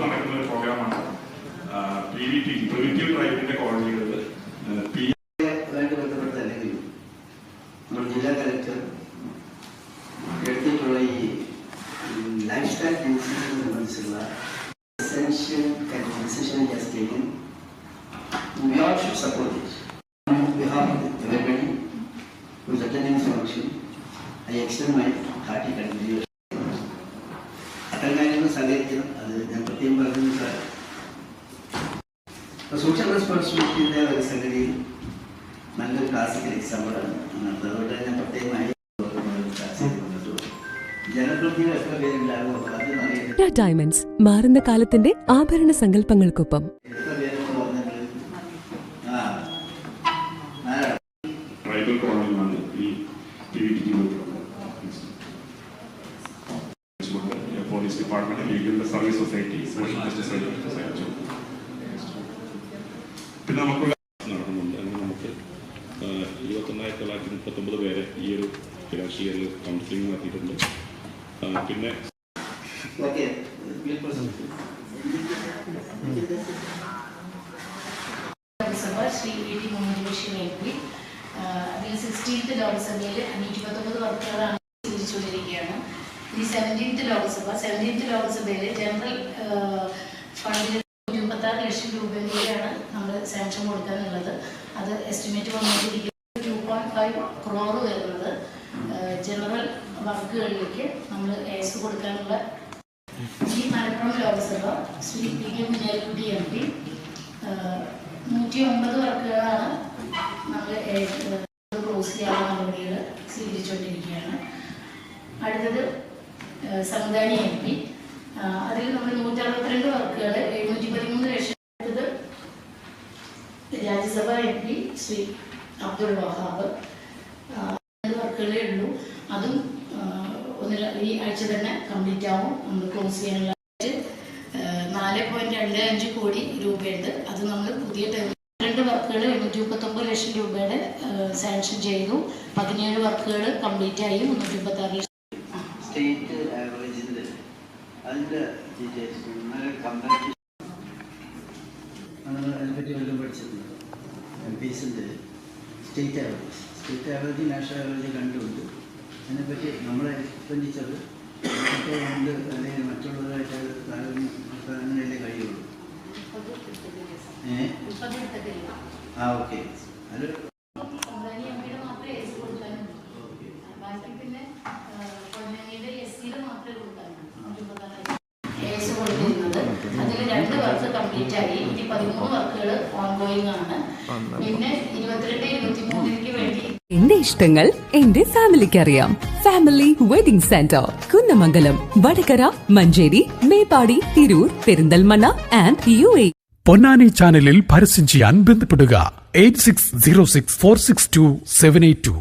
നടക്കുന്ന ഒരു പ്രോഗ്രാമാണ് പി വി ടി പ്രിവിറ്റീവ് ട്രൈബിന്റെ കോളനികളിൽ പി ആയിട്ട് ബന്ധപ്പെട്ടതല്ലെങ്കിലും നമ്മുടെ ജില്ലാ കലക്ടർ എടുത്തിട്ടുള്ള ഈ ലൈഫ് സ്റ്റൈൽ ഡിസീസിനെ സംബന്ധിച്ചുള്ള essential decision he has taken. We all should support it. On behalf of everybody who is attending this function, I extend my hearty congratulations. അത്തരം കാര്യങ്ങൾ സഹകരിക്കണം സോഷ്യൽ റെസ്പോൺസിബിലിറ്റിയുടെ ഒരു സംഗതിയിൽ നല്ലൊരു ക്ലാസിക്കൽ എക്സാമ്പിളാണ് ആണ്. അതുകൊണ്ട് ഞാൻ പ്രത്യേകമായി ഡയമണ്ട്സ് മാറുന്ന കാലത്തിന്റെ ആഭരണ സങ്കല്പങ്ങൾക്കൊപ്പം. Police department legal service society social justice society പിന്നെ നമുക്കുള്ള നടക്കുന്നുണ്ട്. അങ്ങനെ നമുക്ക് ഇരുപത്തൊന്നായിരത്തി തൊള്ളായിരത്തി മുപ്പത്തൊമ്പത് പേരെ ഈ ഒരു ഫിനാൻഷ്യൽ ഇയറിൽ കൗൺസിലിംഗ് നടത്തിയിട്ടുണ്ട് പിന്നെ ശ്രീ വി മുഹമ്മദ് അതിൽ സിക്സ്റ്റീൻത്ത് ലോക്സഭയിൽ വർക്കുകളാണ് ഈ സെവന്റീൻത്ത് ലോക്സഭ സെവന്റീൻത്ത് ലോക്സഭയിൽ ജനറൽ ഫണ്ടിൽ മുപ്പത്തി ആറ് ലക്ഷം രൂപയിലാണ് നമ്മൾ സാങ്ഷൻ കൊടുക്കാനുള്ളത്. അത് എസ്റ്റിമേറ്റ് വന്നുകൊണ്ടിരിക്കുന്നത് ടു പോയിന്റ് ഫൈവ് ക്രോർ വരുന്നത്. ജനറൽ വർക്കുകളിലേക്ക് നമ്മൾ എസ് കൊടുക്കാനുള്ള ഈ Malappuram Lok Sabha Shri P K Kunhalikutty M P. നൂറ്റി ഒമ്പത് വർക്കുകളാണ് നമ്മൾ ക്ലോസ് ചെയ്യാനുള്ള നടപടികൾ സ്വീകരിച്ചുകൊണ്ടിരിക്കുകയാണ്. അടുത്തത് സംവിധാനി എം പി. അതിൽ നമ്മൾ നൂറ്റി അറുപത്തിരണ്ട് വർക്കുകൾ എഴുന്നൂറ്റി പതിമൂന്ന് ലക്ഷം അടുത്തത് രാജ്യസഭ എം പി ശ്രീ അബ്ദുൾ വഹാബ് വർക്കുകളേ ഉള്ളൂ. അതും ഒന്നിൽ ഈ ആഴ്ച തന്നെ കംപ്ലീറ്റ് ആവും. നമ്മൾ ക്ലോസ് ചെയ്യാനുള്ള നാല് പോയിന്റ് രണ്ട് അഞ്ച് കോടി രൂപയുണ്ട്. അത് നമ്മൾ പുതിയ രണ്ട് വർക്കുകൾ എണ്ണൂറ്റി മുപ്പത്തൊമ്പത് ലക്ഷം രൂപയുടെ സാങ്ഷൻ ചെയ്തു. പതിനേഴ് വർക്കുകൾ കംപ്ലീറ്റ് ആയി. മുന്നൂറ്റി മുപ്പത്തി ആറ് ലക്ഷം അതിനെപ്പറ്റി വല്ലതും പഠിച്ചിട്ടുണ്ട്? എം പി എസിന്റെ state average. State average national average കണ്ടുകൊണ്ട് അതിനെപ്പറ്റി നമ്മളെ സംബന്ധിച്ചത് ഉണ്ട് അല്ലെങ്കിൽ മറ്റുള്ളവരായിട്ട് താരതമ്യം നടത്താനല്ലേ കഴിയുള്ളൂ. ഏ ആ ഓക്കെ. അത് അതിൽ രണ്ട് വർഷം കംപ്ലീറ്റ് ആയി പതിമൂന്ന് വർക്കുകൾ ഓൺഗോയിങ് ആണ്. പിന്നെ ഇരുപത്തിരണ്ട് ഇരുപത്തി മൂന്നിലേക്ക് വേണ്ടി എന്റെ ഇഷ്ടങ്ങൾ എന്റെ ഫാമിലിക്ക് അറിയാം family wedding centre Kunnamangalam Vadakara Manjeri Meppadi Tirur Perinthalmanna and U A Ponnani ചാനലിൽ പരസ്യം ചെയ്യാൻ ബന്ധപ്പെടുക. Eight six zero six four six two seven eight two.